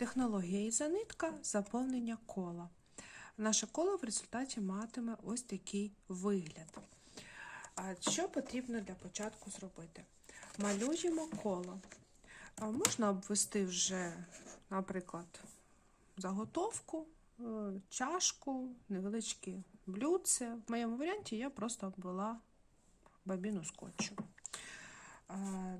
Технологія ізонитка заповнення кола. Наше коло в результаті матиме ось такий вигляд. Що потрібно для початку зробити? Малюємо коло. Можна обвести вже, наприклад, заготовку, е, чашку, невеличкі блюдце. В моєму варіанті я просто обвела бабіну скотчу.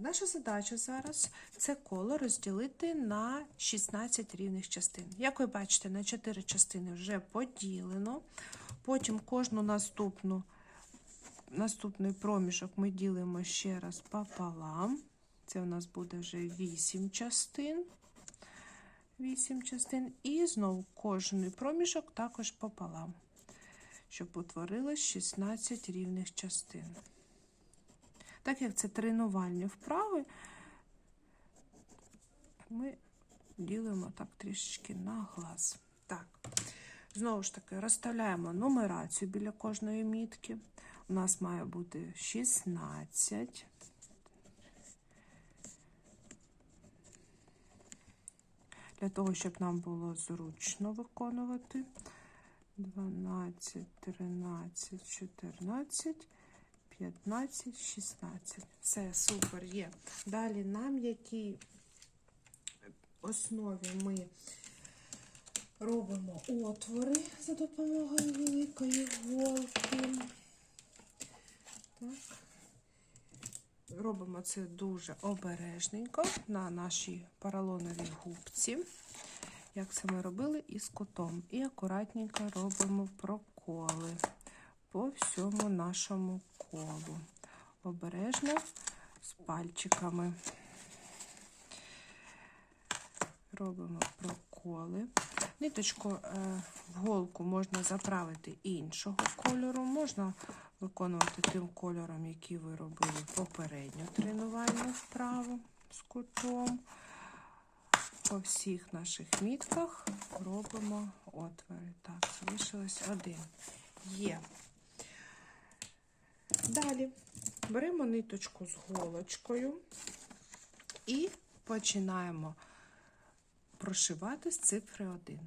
Наша задача зараз це коло розділити на 16 рівних частин. Як ви бачите, на 4 частини вже поділено. Потім кожну наступну, наступний проміжок ми ділимо ще раз пополам. Це у нас буде вже 8 частин. 8 частин. І знову кожний проміжок також пополам, щоб утворилось 16 рівних частин. Так як це тренувальні вправи, ми ділимо так трішечки на глаз. Так, знову ж таки, розставляємо нумерацію біля кожної мітки. У нас має бути 16. Для того, щоб нам було зручно виконувати. 12, 13, 14. 15, 16. Все, супер, є. Далі на м'якій основі ми робимо отвори за допомогою великої голки. Так. Робимо це дуже обережненько на нашій поролоновій губці. Як це ми робили із кутом. І акуратненько робимо проколи всьому нашому колу. Обережно з пальчиками. Робимо проколи. Ниточку е, в голку можна заправити іншого кольору, можна виконувати тим кольором, який ви робили попередню тренувальну вправу з кутом. По всіх наших мітках робимо отвори. Так, залишилось один. Є. Далі беремо ниточку з голочкою і починаємо прошивати з цифри 1.